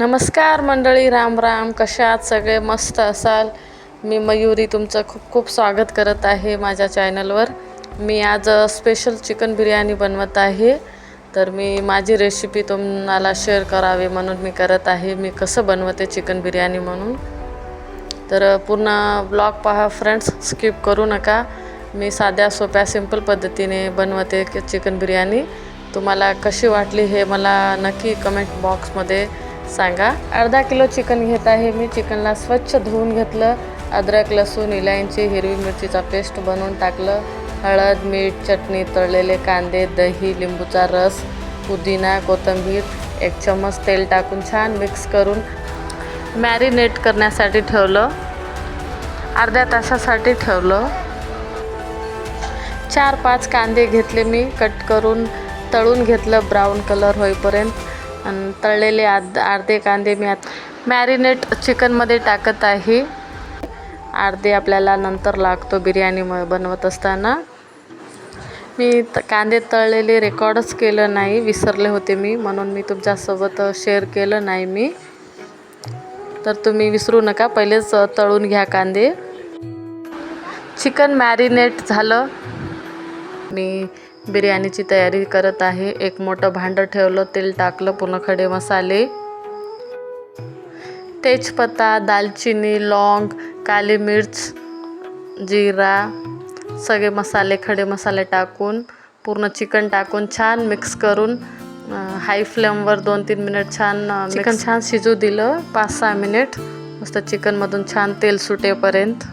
नमस्कार मंडळी राम राम. कशा आहात सगळे? मस्त असाल? मी मयुरी तुमचं खूप खूप स्वागत करत आहे माझ्या चॅनलवर. मी आज स्पेशल चिकन बिर्याणी बनवत आहे. तर मी माझी रेसिपी तुम्हाला शेअर करावी म्हणून मी करत आहे. मी कसं बनवते चिकन बिर्याणी म्हणून? तर पूर्ण ब्लॉग पहा फ्रेंड्स स्किप करू नका. मी साध्या सोप्या सिंपल पद्धतीने बनवते चिकन बिर्याणी. तुम्हाला कशी वाटली हे मला नक्की कमेंट बॉक्समध्ये सांगा. अर्धा किलो चिकन घेत आहे मी. चिकनला स्वच्छ धुवून घेतलं. अद्रक लसूण इलायची हिरवी मिरचीचा पेस्ट बनवून टाकलं. हळद मीठ चटणी तळलेले कांदे दही लिंबूचा रस पुदिना कोथिंबीर एक चम्मच तेल टाकून छान मिक्स करून मॅरिनेट करण्यासाठी ठेवलं. अर्ध्या तासासाठी ठेवलं. चार पाच कांदे घेतले मी. कट करून तळून घेतलं. ब्राऊन कलर होईपर्यंत आणि तळलेले आद अर्धे कांदे मी आत मॅरिनेट चिकनमध्ये टाकत आहे. अर्धे आपल्याला नंतर लागतो बिर्याणी म बनवत असताना. मी त कांदे तळलेले रेकॉर्डच केलं नाही विसरले होते मी म्हणून मी तुमच्यासोबत शेअर केलं नाही मी. तर तुम्ही विसरू नका पहिलेच तळून घ्या कांदे. चिकन मॅरिनेट झालं. मी बिर्याणीची तयारी करत आहे. एक मोठं भांडं ठेवलं तेल टाकलं पूर्ण खडे मसाले तेजपत्ता दालचिनी लॉंग काली मिर्च जिरा सगळे मसाले खडे मसाले टाकून पूर्ण चिकन टाकून छान मिक्स करून हाय फ्लेमवर दोन तीन मिनिट छान चिकन छान शिजू दिलं पाच सहा मिनिट मस्त चिकनमधून छान तेल सुटेपर्यंत.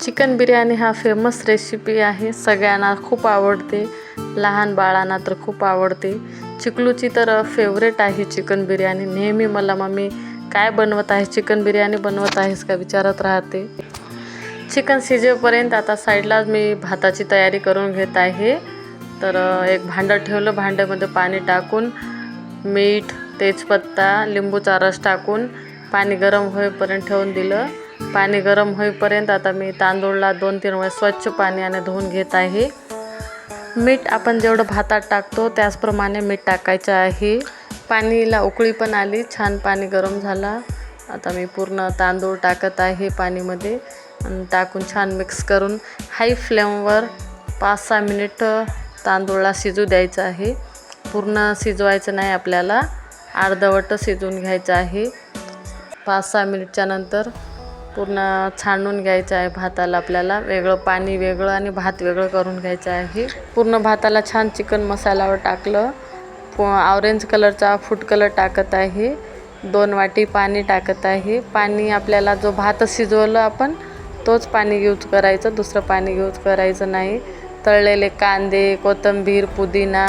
चिकन बिर्याणी हा फेमस रेसिपी आहे. सगळ्यांना खूप आवडते. लहान बाळांना तर खूप आवडते. चिकलूची तर फेवरेट आहे चिकन बिर्याणी नेहमी मला मम्मी काय बनवत आहे चिकन बिर्याणी बनवत आहेस का? विचारत राहते. चिकन शिजेपर्यंत आता साईडला मी भाताची तयारी करून घेत आहे. तर एक भांडं ठेवलं. भांड्यामध्ये पाणी टाकून मीठ तेजपत्ता लिंबूचा रस टाकून पाणी गरम होईपर्यंत ठेवून दिलं. पाणी गरम होईपर्यंत आता मी तांदूळला दोन तीन वेळेस स्वच्छ पाण्याने धुवून घेत आहे. मीठ आपण जेवढं भातात टाकतो त्याचप्रमाणे मीठ टाकायचं आहे. पाणीला उकळी पण आली छान पाणी गरम झाला. आता मी पूर्ण तांदूळ टाकत आहे पाणीमध्ये. आणि टाकून छान मिक्स करून हाय फ्लेमवर पाच सहा मिनिट तांदूळला शिजू द्यायचं आहे. पूर्ण शिजवायचं नाही आपल्याला. अर्धवट शिजवून घ्यायचं आहे. पाच सहा मिनिटच्या नंतर पूर्ण छानून घ्यायचं आहे भाताला आपल्याला. वेगळं पाणी वेगळं आणि भात वेगळं करून घ्यायचं आहे. पूर्ण भाताला छान चिकन मसाल्यावर टाकलं. ऑरेंज कलरचा फूड कलर टाकत आहे. दोन वाटी पाणी टाकत आहे. पाणी आपल्याला जो भात शिजवलं आपण तोच पाणी यूज करायचं. दुसरं पाणी यूज करायचं नाही. तळलेले कांदे कोथिंबीर पुदिना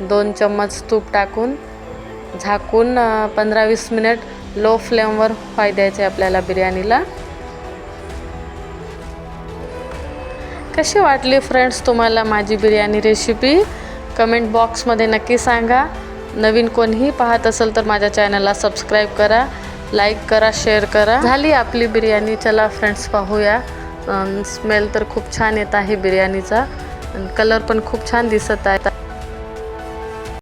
दोन चम्मच तूप टाकून झाकून पंधरा वीस मिनिट लो फ्लेमवर व्हाय द्यायचे आपल्याला बिर्याणीला. कशी वाटली फ्रेंड्स तुम्हाला माझी बिर्याणी रेसिपी कमेंट बॉक्समध्ये नक्की सांगा. नवीन कोणीही पाहत असेल तर माझ्या चॅनलला सबस्क्राईब करा लाईक करा शेअर करा. झाली आपली बिर्याणी. चला फ्रेंड्स पाहूया. स्मेल तर खूप छान येत आहे बिर्याणीचा. कलर पण खूप छान दिसत आहे.